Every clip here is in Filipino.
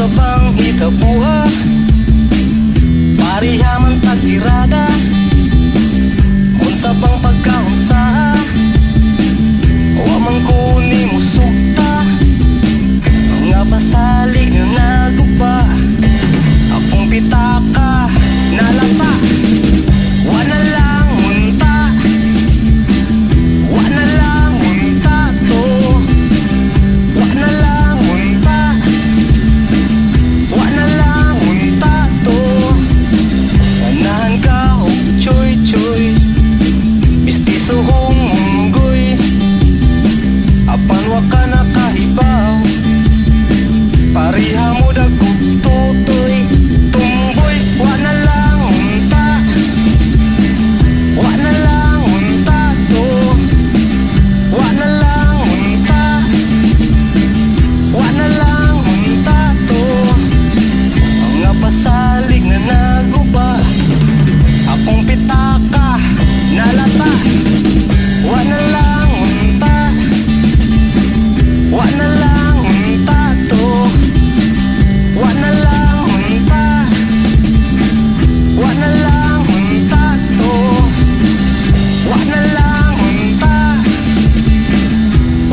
sa bang ikaw po kamu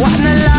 wanna